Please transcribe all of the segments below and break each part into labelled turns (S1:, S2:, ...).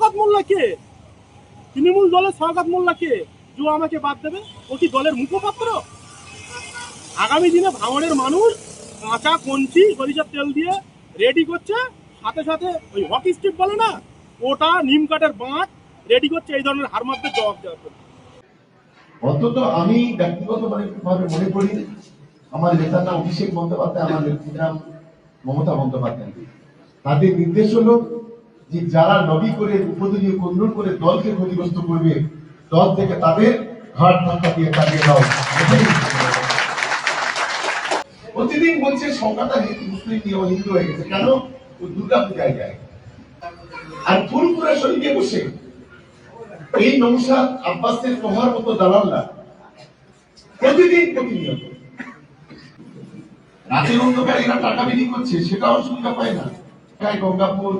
S1: শওকাত মোল্লা কে? তৃণমূল দলের শওকাত মোল্লা কে? যে আমাকে বাদ দেবে? ও কি দলের মুখপাত্র? আগামী দিনে ভাঙনের মানুষ কাঁচা কঞ্চি, সরিষার তেল দিয়ে রেডি করছে। সাথে সাথে ওই হকি স্টিক বলে না, ওটা নিম কাঠের বাঁট রেডি করছে, এই ধরনের হারমাতদের জবাব দেওয়ার জন্য।
S2: অন্তত আমি ব্যক্তিগত ভাবে মনে করি, আমার নেতার নাম অভিষেক বন্দ্যোপাধ্যায়, আমার নেত্রীর নাম মমতা বন্দ্যোপাধ্যায়। তাদের নির্দেশ হলো যে যারা লবি করে উপদলীয় কন্দল করে দলকে ক্ষতিগ্রস্ত করবে, দল থেকে তাদের ঘাট ধাক্কা দিয়ে তাড়িয়ে দাও। প্রতিদিন বলছে, সংখ্যাটা মুসলিম নিয়ে হিন্দু হয়ে গেছে, কেন? ও দুর্গা পূজায় যায়। আর ফুলপুরা শরীফে বসে। এই নৌসাদ আব্বাসের প্রহার মতো দালালরা প্রতিদিন প্রতিনিয়ত। রাতের অন্ধকারে এরা টাকা বিলি করছে, সেটাও সুবিধা পায় না। গঙ্গাপুর?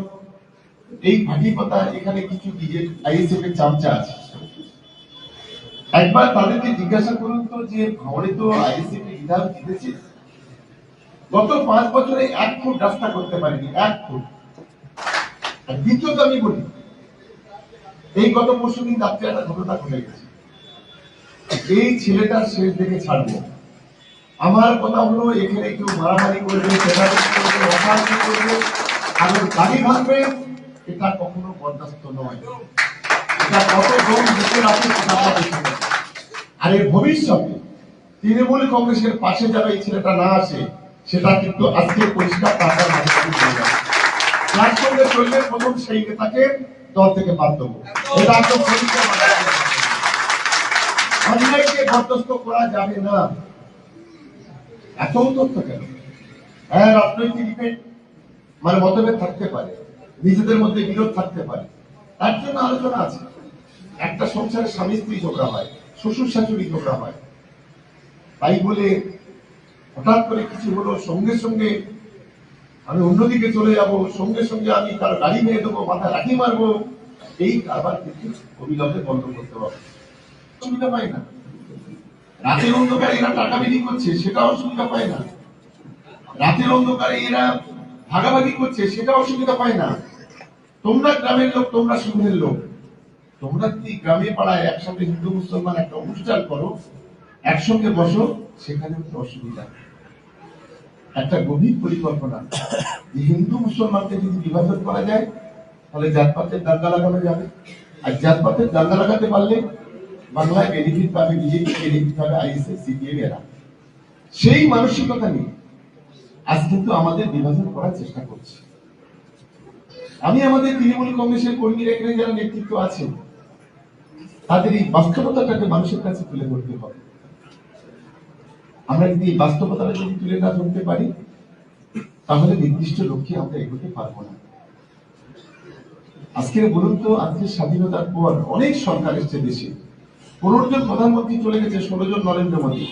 S2: এই ভাটিপাতা এখানে কিছু আইএসএফ এর চামচা আছে। একবার তাদেরকে জিজ্ঞাসা করুন তো যে ভাঙড়ে তো আইএসএফ এর জিতেছে? গত পাঁচ বছরে এক ফুট রাস্তা করতে এক ফুট। আর দ্বিতীয়ত আমি বলি, এই গত পরশু দিন রাত্রে একটা ঘটনা ঘটে গেছে। এই ছেলেটার শেষ দেখে ছাড়বো। আমার কথা হলো, এখানে কেউ মারামারি করবে করবে করবে গাড়ি ভাঙবে এটা কখনো বরদাস্ত নয়। এটা কত দম দেখে রাখে সেটা আমরা আর এর ভবিষ্যতে তৃণমূল কংগ্রেসের পাশে যারা এই ছেলেটা না আসে সেটা কিন্তু আজকে পরিষ্কার টাকার সঙ্গে চললে প্রথম সেই নেতাকে দল থেকে বাদ দেবো। এটা অন্যায়কে বরদাস্ত করা যাবে না। এত কেন? হ্যাঁ রাজনৈতিক মানে মতভেদ থাকতে পারে। নিজেদের মধ্যে বিরোধ থাকতে পারে। তার জন্য আলোচনা আছে। একটা সংসারে স্বামী স্ত্রী ঝগড়া হয়, শ্বশুর শাশুড়ি ঝগড়া হয়। তাই বলে হঠাৎ করে কিছু হলো, সঙ্গে সঙ্গে আমি অন্যদিকে চলে যাব, সঙ্গে সঙ্গে আমি তার গাড়ি নিয়ে দেবো মাথায় লাঠি মারবো। এই কারবার কিন্তু অবিলম্বে বন্ধ করতে হবে। সুবিধা পায় না। রাতের অন্ধকারে এরা টাকা বিলি করছে, সেটাও সুবিধা পায় না। রাতের অন্ধকারে এরা ভাগাভাগি করছে, সেটা অসুবিধা পায় না। তোমরা গ্রামের লোক, তোমরা সুখের লোক। তোমরা যদি গ্রামে পাড়ায় একসঙ্গে হিন্দু, মুসলমান একটা অনুষ্ঠান করো, একসঙ্গে বসো, সেখানে অসুবিধা একটা গভীর পরিকল্পনা। হিন্দু, মুসলমানকে যদি বিভাজন করা যায়, তাহলে জাতপাতের দাঙ্গা লাগানো যাবে। আর জাতপাতের দাঙ্গা লাগাতে পারলে বাংলায় বেনিফিট পাবে বিজেপি বেনিফিট পাবে আইএসএফ সিপিএম এরা। সেই মানসিকতা নিয়ে আজ কিন্তু আমাদের বিভাজন করার চেষ্টা করছে। আমি আমাদের তৃণমূল কংগ্রেসের কর্মীরা এখানে যারা নেতৃত্ব আছে তাদের এই বাস্তবতাটাকে মানুষের কাছে তুলে ধরতে হবে। আমরা যদি এই বাস্তবতাটা যদি তুলে না ধরতে পারি, তাহলে নির্দিষ্ট লক্ষ্যে আমরা এগোতে পারব না। আজকের বলুন তো, আজকের স্বাধীনতার পর অনেক সরকার এসছে দেশে। পনেরো জন প্রধানমন্ত্রী চলে গেছে ষোলো জন নরেন্দ্র মোদী।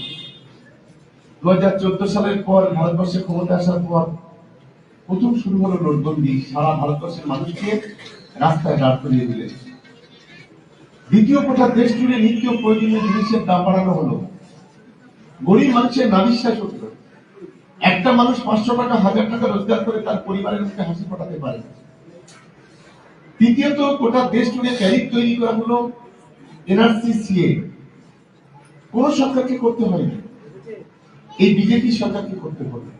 S2: দু হাজার চোদ্দ সালের পর ভারতবর্ষে ক্ষমতা আসার পর প্রথম শুরু হলো নোটবন্দি। সারা ভারতবর্ষের মানুষকে রাস্তায় দাঁড় করিয়ে দিলেন দ্বিতীয় কোঠা দেশ জুড়ে নিত্য প্রয়োজনীয় জিনিসের দাম বাড়ানো হলো। গরিব মানুষের নাবিশ্বাস হতো একটা মানুষ পাঁচশো টাকা, হাজার টাকা রোজগার করে তার পরিবারের মুখে হাসি পাঠাতে পারে। তৃতীয়ত গোটা দেশ জুড়ে ট্যারিফ তৈরি করা হলো এনআরসি সিএ কোন সরকারকে করতে হয়নি। এই বিজেপি সরকারকে করতে হবে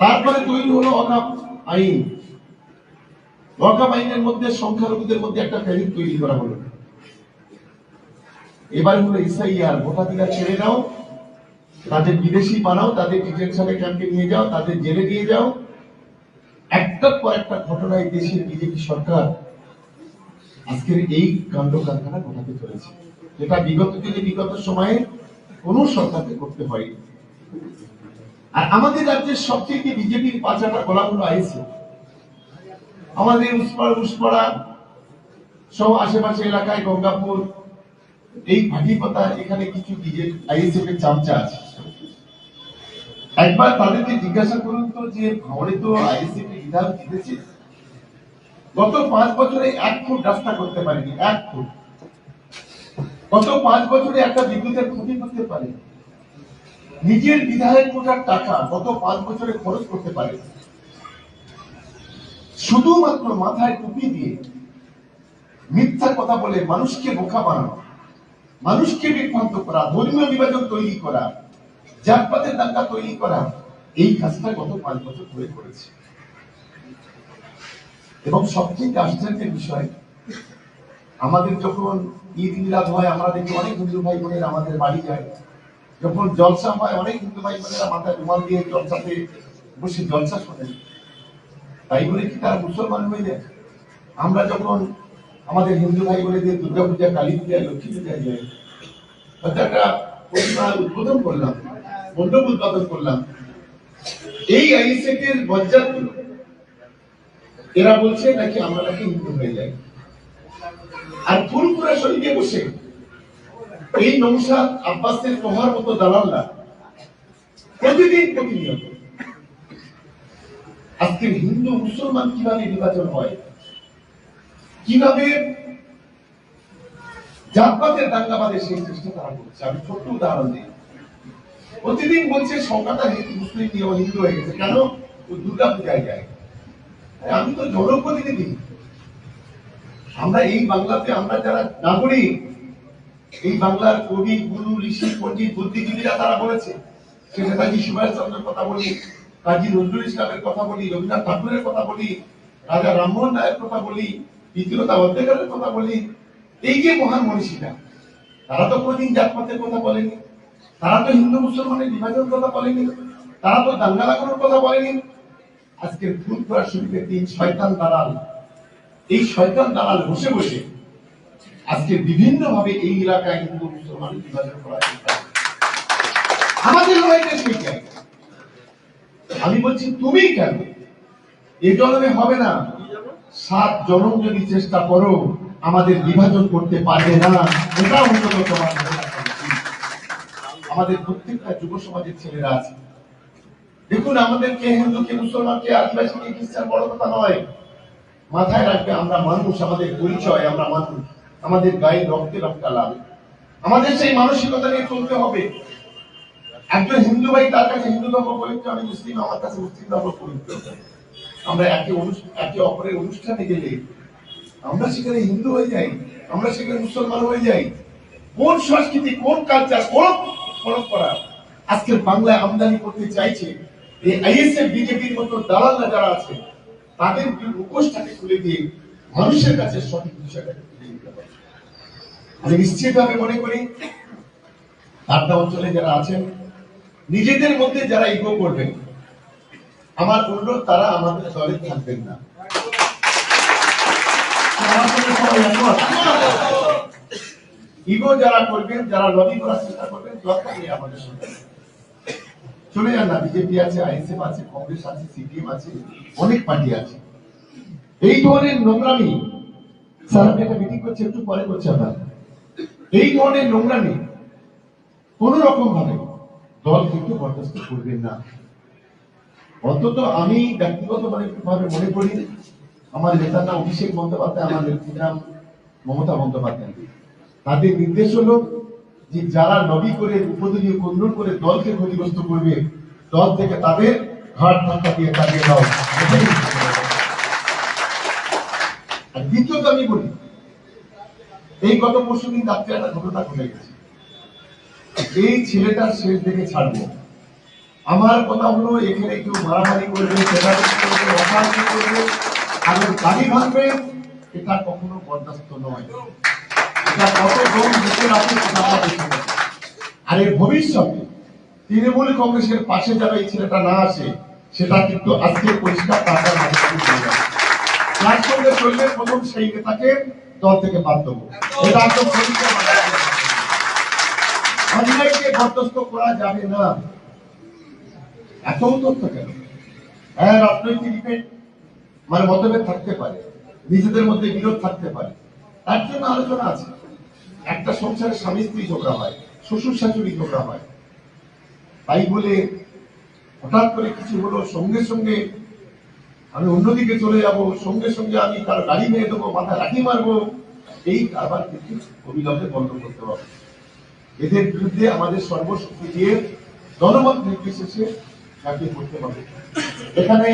S2: তারপরে তৈরি হলো অকাপ আইন। অকাপ আইনের মধ্যে সংখ্যালঘুদের মধ্যে একটা ট্যারিফ তৈরি করা হলো। এবার হলো ইসাইয়ার ভোটাধিকার ছেড়ে দাও তাদের বিদেশি বানাও, তাদের ডিটেনশনে ক্যাম্পে নিয়ে যাও, তাদের জেলে দিয়ে যাও। একটার পর একটা ঘটনায় দেশের বিজেপি সরকার আজকের এই কাণ্ড কারখানা ঘটাতে চলেছে। যেটা বিগত দিনে, বিগত সময়ে কোন সরকারকে করতে হয়নি আর আমাদের রাজ্যের সবচেয়ে বিজেপির পাঁচাটা গোলাম হলো আইসি আমাদের উসপাড়া উসপাড়া সহ আশেপাশে এলাকায় গঙ্গাপুর, এই ভাটিপাতা এখানে কিছু বিজেপি চামচা আছে। একবার তাদেরকে জিজ্ঞাসা করুন তো যে ভাঙড়ে তো আইএসএফ বিধায়ক জিতেছে? গত পাঁচ বছরে এক ফুট রাস্তা করতে পারেনি, এক ফুট। গত পাঁচ বছরে একটা বিদ্যুতের ক্ষতি করতে পারে। নিজের বিধায়ক কোটার টাকা গত পাঁচ বছরে খরচ করতে পারে। শুধুমাত্র মাথায় টুপি দিয়ে মিথ্যা কথা বলে মানুষকে বোকা বানানো, মানুষকে বিভ্রান্ত করা, ধর্মীয় বিভাজন তৈরি করা, জাতপাতের দাঙ্গা তৈরি করা, এই কাজটা গত পাঁচ বছর ধরে করেছে। এবং সবচেয়ে আশ্চর্যের বিষয় আমাদের যখন ঈদ মিলাদ হয়, আমরা দেখি অনেক হিন্দু ভাই বোনেরা আমাদের বাড়ি যায়। যখন জলসা হয়, অনেক হিন্দু ভাই বোনেরা মাথায় রুমাল দিয়ে জলসাতে বসে জলসা শোনেন। তাই বলে কি তারা মুসলমান হয়ে যায়? আমরা যখন আমাদের হিন্দু ভাই বোনেদের দুর্গা পূজা কালী পূজা লক্ষ্মী পূজা যায় হয়তো একটা প্রতিমা উদ্বোধন করলাম, মণ্ডপ উদ্বোধন করলাম। এই আইসেক এর বজ্জাত এরা বলছে নাকি আমরা নাকি হিন্দু হয়ে যাই? আর ফুলপুরা শরীফে বসে। এই নৌসাদ আব্বাসের প্রহার মতো দালালরা প্রতিদিন প্রতিনিয়ত। আজকে হিন্দু, মুসলমান কীভাবে নির্বাচন হয়? কীভাবে জাতপাতের দাঙ্গাবাদের সেই চেষ্টা তারা করছে? আমি ছোট্ট উদাহরণ দিই। প্রতিদিন বলছে, সংখ্যাটা হিন্দু মুসলিম নিয়ে হিন্দু হয়ে গেছে, কেন? ও দুর্গা পূজায় যায়। আমি তো জনপ্রতিনিধি। আমরা এই বাংলাতে, আমরা যারা নাগরিক, এই বাংলার কবি, গুরু, ঋষি, পণ্ডিত, বুদ্ধিজীবীরা তারা বলেছে, সে নেতাজি সুভাষ চন্দ্রের কথা বলি, কাজী নজরুল ইসলামের কথা বলি, রবীন্দ্রনাথ ঠাকুরের কথা বলি, রাজা রামমোহন রায়ের কথা বলি, দ্বিতীয়তা অধ্যকারের কথা বলি, এই যে মহান মনীষীরা, তারা তো কোনোদিন জাতপাতের কথা বলেনি, তারা তো হিন্দু মুসলমানের বিভাজন কথা বলেনি, তারা তো দাঙ্গা লাগানোর কথা বলেনি। আজকের ফুলপুরা শরীফে তিন শয়তান দালাল। এই শয়তান দালাল বসে বসে আজকে বিভিন্ন ভাবে এই এলাকায় হিন্দু মুসলমানের বিভাজন করা আমাদের জায়গা আমি বলছি, তুমি কেন? এই জন্মে হবে না। সাত জনম যদি চেষ্টা করো, আমাদের বিভাজন করতে পারবে না। এটা অন্তত তোমার। আমাদের প্রত্যেকটা যুব সমাজের ছেলেরা আছে। দেখুন, আমাদের কে হিন্দু, কে মুসলমান, কে আদিবাসী, কে খ্রিস্টান, বড় কথা নয়। মাথায় রাখবে, আমরা মানুষ, আমাদের পরিচয়, আমরা মানুষ, আমাদের গায়ে রক্তে রক্তা লাভ আমাদের সেই মানসিকতা নিয়ে চলতে হবে। একজন হিন্দু ভাই তার কাছে হিন্দু ধর্ম পবিত্র, আমি মুসলিম, আমার কাছে মুসলিম ধর্ম পবিত্র। আমরা একে একে অপরের অনুষ্ঠানে গেলে আমরা সেখানে হিন্দু হয়ে যাই, আমরা সেখানে মুসলমান হয়ে যাই। কোন সংস্কৃতি, কোন কালচার কোন পরম্পরা আজকের বাংলায় আমদানি করতে চাইছে, এই আইএসএফ, বিজেপির মতো দালালরা যারা আছে তাদের মুখোশটাকে খুলে দিয়ে মানুষের কাছে সঠিক বিষয়টাকে তুলে দিতে হবে আমি নিশ্চিতভাবে মনে করি আড্ডা অঞ্চলে যারা আছেন, নিজেদের মধ্যে যারা ইগো করবেন, আমার অনুরোধ, তারা আমাদের দলে থাকবেন না? ইগো যারা করবেন, যারা লবি করার চেষ্টা করবেন, দরকার নেই আমাদের সঙ্গে চলে যান না, বিজেপি আছে, আইএসএফ আছে, কংগ্রেস আছে, সিপিএম আছে, অনেক পার্টি আছে। এই ধরনের নোংরামি, স্যার, আপনি একটা মিটিং করছে একটু পরে করছে আপনার এই ধরনের নোংরামি কোন রকম ভাবে দল কিন্তু বরদাস্ত করবেন না। অন্তত আমি ব্যক্তিগত ভাবে মনে করি, আমার নেতার নাম অভিষেক বন্দ্যোপাধ্যায়, আমার নেত্রীর নাম মমতা বন্দ্যোপাধ্যায়। তাদের নির্দেশ হলো যে যারা লবি করে উপদলীয় কন্দল করে দলকে ক্ষতিগ্রস্ত করবে, দল থেকে তাদের ঘাট ধাক্কা দিয়ে তাড়িয়ে দাও। আর দ্বিতীয়ত আমি বলি, এই গত পরশু দিন রাত্রে একটা ঘটনা ঘটে গেছে। এই ছেলেটার শেষ দেখে ছাড়বো। আমার কথা হলো, এখানে কেউ মারামারি করবে করবে আর গাড়ি ভাঙবে, এটা কখনো বরদাস্ত নয়। তৃণমূল কংগ্রেসের পাশে যারা এই ছেলেটা না আসে সেটা কিন্তু আজকে পরিষ্কার টাকার চললে প্রথম সেই নেতাকে দল থেকে বাদ দেবো। এটা একদম। অন্যায়কে করা যাবে না। এত তথ্য কেন? হ্যাঁ রাজনৈতিক মানে মতভেদ থাকতে পারে। নিজেদের মধ্যে বিরোধ থাকতে পারে। তার জন্য আলোচনা আছে। একটা সংসারে স্বামী স্ত্রী ঝগড়া হয়, শ্বশুর শাশুড়ি ঝগড়া হয়। তাই বলে হঠাৎ করে কিছু হলো, সঙ্গে সঙ্গে আমি অন্যদিকে চলে যাব, সঙ্গে সঙ্গে আমি তার গাড়ি ভেঙে দেবো, মাথায় লাঠি মারবো। এই কারবার কিন্তু অবিলম্বে বন্ধ করতে হবে। এদের বিরুদ্ধে আমাদের সর্বশক্তি দিয়ে জনমত নির্বিশেষে চাকরি করতে হবে। এখানে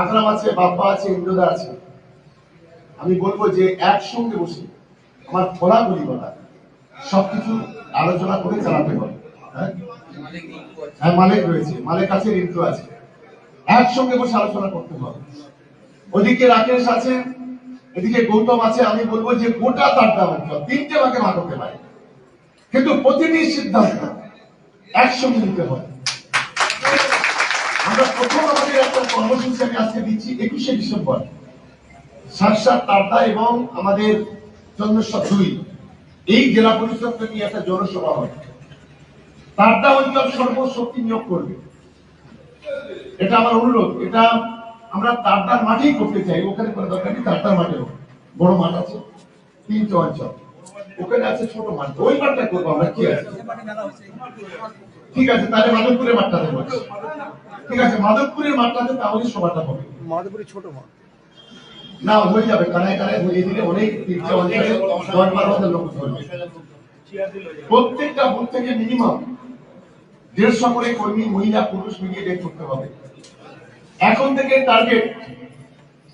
S2: আকরাম আছে, বাপ্পা আছে ইন্দ্রদা আছে। আমি বলব যে একসঙ্গে বসে আমার খোলা গলিগলা সবকিছু আলোচনা করে চালাতে হবে। হ্যাঁ? হ্যাঁ মালিক রয়েছে। মালিক আছে রিন্টু আছে। একসঙ্গে বসে আলোচনা করতে হবে। ওদিকে রাকেশ আছে, এদিকে গৌতম আছে। আমি বলব যে গোটা তার দাম তিনটে ভাগে ভাগ হতে পারে। কিন্তু প্রতিটি সিদ্ধান্ত একসঙ্গে নিতে হবে। আমরা প্রথম আমাদের একটা কর্মসূচি আমি আজকে দিচ্ছি একুশে ডিসেম্বর। সারসার তারদা এবং আমাদের চন্দ্রেশ্বর দুই এই জেলা পরিষদকে নিয়ে একটা জনসভা তারদা অঞ্চল সর্বশক্তি নিয়োগ করবে। এটা আমার অনুরোধ। এটা আমরা তারদার মাঠেই করতে চাই। ওখানে দরকার নেই তারদার মাঠে বড় মাঠ আছে তিনটে অঞ্চল ওখানে আছে ছোট মাঠ। ওই মাঠটা করব আমরা কি আছে? ঠিক আছে, তাহলে মাধবপুরের মাঠটাতে বলছি ঠিক আছে, মাধবপুরের মাঠটাতে তাহলে সভাটা হবে।
S3: মাধবপুরি ছোট মা
S2: না, হয়ে যাবে। কানায় কানায় হয়ে দিলে অনেক অঞ্চলে দশ বারো হাজার লোক প্রত্যেকটা বুথ থেকে মিনিমাম দেড়শো করে কর্মী, মহিলা, পুরুষ মিলিয়ে ডেট করতে হবে। এখন থেকে টার্গেট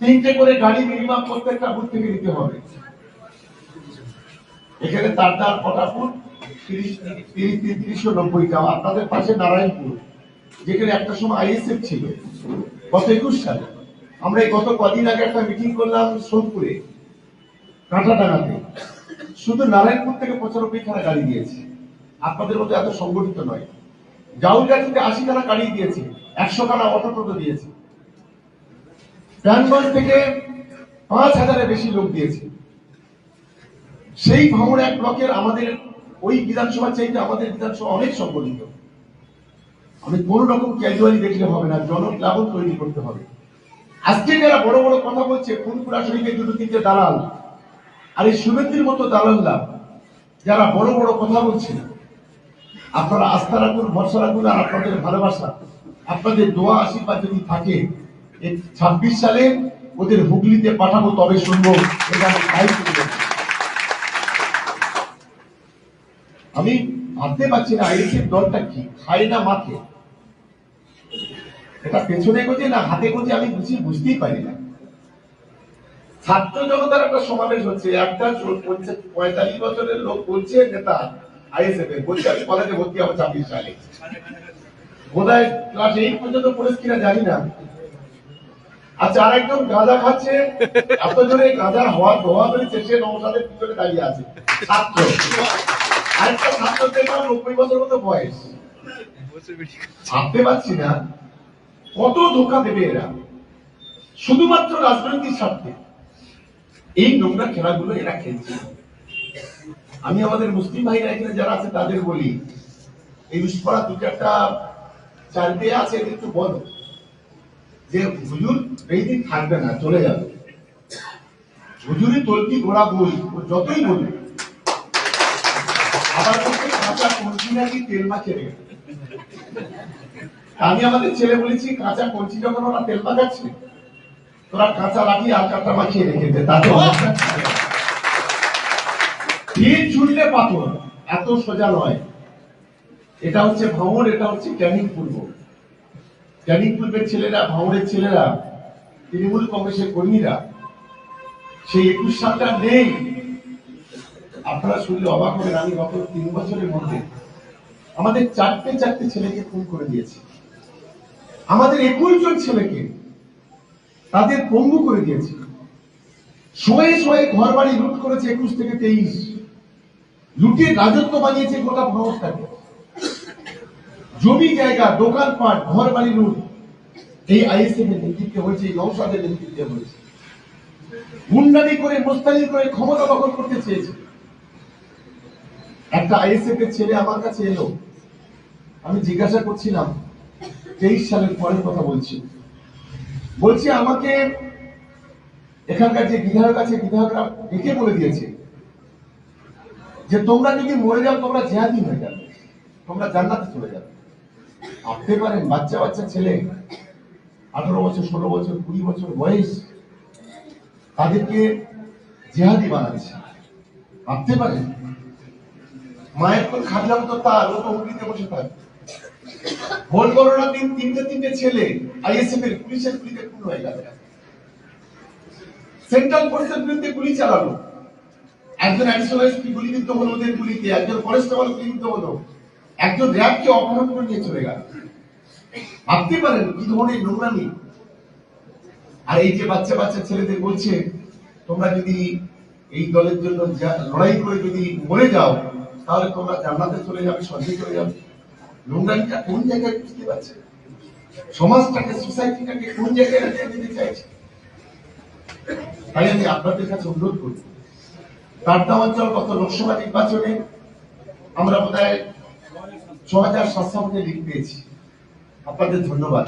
S2: তিনটে করে গাড়ি মিনিমাম প্রত্যেকটা বুথ থেকে দিতে হবে। এখানে তারদার কটাপুর তিরিশ তিরিশ তিরিশশো নব্বইটা আপনাদের পাশে নারায়ণপুর, যেখানে একটা সময় আইএসএফ ছিল, গত একুশ সালে। আমরা গত কদিন আগে একটা মিটিং করলাম সোনপুরে কাঁটাডাঙ্গাতে শুধু নারায়ণপুর থেকে পঁচানব্বই খানা গাড়ি দিয়েছে। আপনাদের মতো এত সংগঠিত নয়। জাউলগাছিতে আশি খানা গাড়ি দিয়েছে একশো খানা টোটো দিয়েছে। প্রাণগঞ্জ থেকে পাঁচ হাজারের বেশি লোক দিয়েছে। সেই ভাঙড় এক ব্লকের আমাদের ওই বিধানসভা চাইতে আমাদের বিধানসভা অনেক সংগঠিত। আমি কোন রকম ক্যাজুয়ালি দেখলে হবে না, জনপ্লাবন তৈরি করতে হবে। আজকে যারা বড় বড় কথা বলছে ফুলপুরা শরীফে দুটো তিনটে দালাল? আর এই শুভেন্দ্রির মতো দালালরা যারা বড় বড় কথা বলছে, আপনারা আস্থা রাখুন, ভরসা রাখুন আর আপনাদের ভালোবাসা, আপনাদের দোয়া, আশীর্বাদ যদি থাকে ছাব্বিশ সালে ওদের হুগলিতে পাঠাবো, তবে শুনব আমি আমি ভাবতে পারছি না আইএসএফ দলটা কি, খায় না মাকে এটা পেছনে গেছে না হাতে গেছে আমি বুঝি বুঝতেই পারি না। ছাত্র জনতার একটা সমাবেশ হচ্ছে। একটা পঁয়তাল্লিশ বছরের লোক বলছে, নেতা আইএসএফ এর। বলছে, আমি কলেজে ভর্তি হব ছাব্বিশ সালে। বোধহয় ক্লাস পর্যন্ত কিনা জানি না। আচ্ছা আরেকজন গাঁজা খাচ্ছে। এত জোরে গাঁজার হওয়া ধোয়া বেরিয়েছে সে নমসাদের পিছনে দাঁড়িয়ে আছে। ছাত্র। আরেকটা ছাত্র দেখলাম নব্বই বছর মতো বয়স। ভাবতে পারছি না। কত ধোকা দেবে এরা? শুধুমাত্র রাজনৈতিক স্বার্থে। এই নোংরা খেলাগুলো এরা খেলছে। আমি আমাদের মুসলিম ভাইরা এখানে যারা আছে, তাদের বলি, এই উস্পরা দু চারটা চারটে আছে একটু বলো। যে হুজুর দিন থাকবে না, চলে যাবে। হুজুরি তলকি ঘোড়া বই যতই বলি আবার তেল মাছে রেখে আমি আমাদের ছেলে বলেছি, কাঁচা কঞ্চি যখন ওরা তেল মাখাচ্ছে তোরা কাঁচা লাঠি আর কাঁচা মাখিয়ে রেখে দে, তাতে। তীর ছুড়লে পাথর, এত সোজা নয়। এটা হচ্ছে ভাঙড়, এটা হচ্ছে ক্যানিং পূর্ব। ক্যানিং পূর্বের ছেলেরা, ভাঙড়ের ছেলেরা, তৃণমূল কংগ্রেসের কর্মীরা, সেই একুশ সালটা নেই। আপনারা শুনলে অবাক হবেন, আমি গত তিন বছরের মধ্যে আমাদের চারটে চারটে ছেলেকে খুন করে দিয়েছে। আমাদের একুশ জন ছেলেকে তাদের পঙ্গু করে দিয়েছে। শোয়ে শোয়ে ঘর বাড়ি লুট করেছে একুশ থেকে তেইশ। লুটের রাজত্ব বানিয়েছে গোটা ভারতটাকে। জমি জায়গা, দোকানপাট ঘর বাড়ি লুট। এই আইএসএফ এর নেতৃত্বে হয়েছে, এই নৌসাদের নেতৃত্বে হয়েছে। গুন্ডামি করে, মোস্তানি করে ক্ষমতা দখল করতে চেয়েছে। একটা আইএসএফ এর ছেলে আমার কাছে এলো। আমি জিজ্ঞাসা করছিলাম তেইশ সালের পরের কথা বলছি। বলছি আমাকে এখানকার যে বিধায়ক আছে, বিধায়করা ডেকে বলে দিয়েছে যে তোমরা যদি মরে যাও, তোমরা জেহাদি হয়ে যাবে। তোমরা জান্নাতে চলে যাবে। ভাবতে পারেন, বাচ্চা বাচ্চা ছেলে, আঠারো বছর, ষোলো বছর, কুড়ি বছর বয়স, তাদেরকে জেহাদি বানাচ্ছে। ভাবতে পারেন, মায়ের কোন খাটলাম তো তার, ও তো বসে থাকে। ভোট গণনার দিন, তিনটে তিনটে ছেলে আইএসএফ এর পুলিশের গুলিতে খুন হয়ে গেল সেন্ট্রাল পুলিশের বিরুদ্ধে গুলি চালানো। একজন অ্যাডিশনাল এসপি গুলিবিদ্ধ হলো ওদের গুলিতে? একজন ফরেস্ট ফরেস্টেবল গুলিবিদ্ধ হলো। একজন র্যাবকে অপহরণ করে নিয়ে চলে গেল। ভাবতে পারেন কি ধরনের নোংরামি। আর এই যে বাচ্চা বাচ্চা ছেলেদের বলছে, তোমরা যদি এই দলের জন্য লড়াই করে যদি মরে যাও, তাহলে তোমরা জান্নাতে চলে যাবে, স্বর্গে চলে যাবে। নোংরামিটা কোন জায়গায় বুঝতে পারছে? সমাজটাকে সোসাইটিটাকে কোন জায়গায় রেখে দিতে চাইছে? তাই আমি আপনাদের কাছে অনুরোধ করি টাটনা অঞ্চল গত লোকসভা নির্বাচনে আমরা বোধ হয় ছ হাজার সাতশো লিখ পেয়েছি। আপনাদের ধন্যবাদ।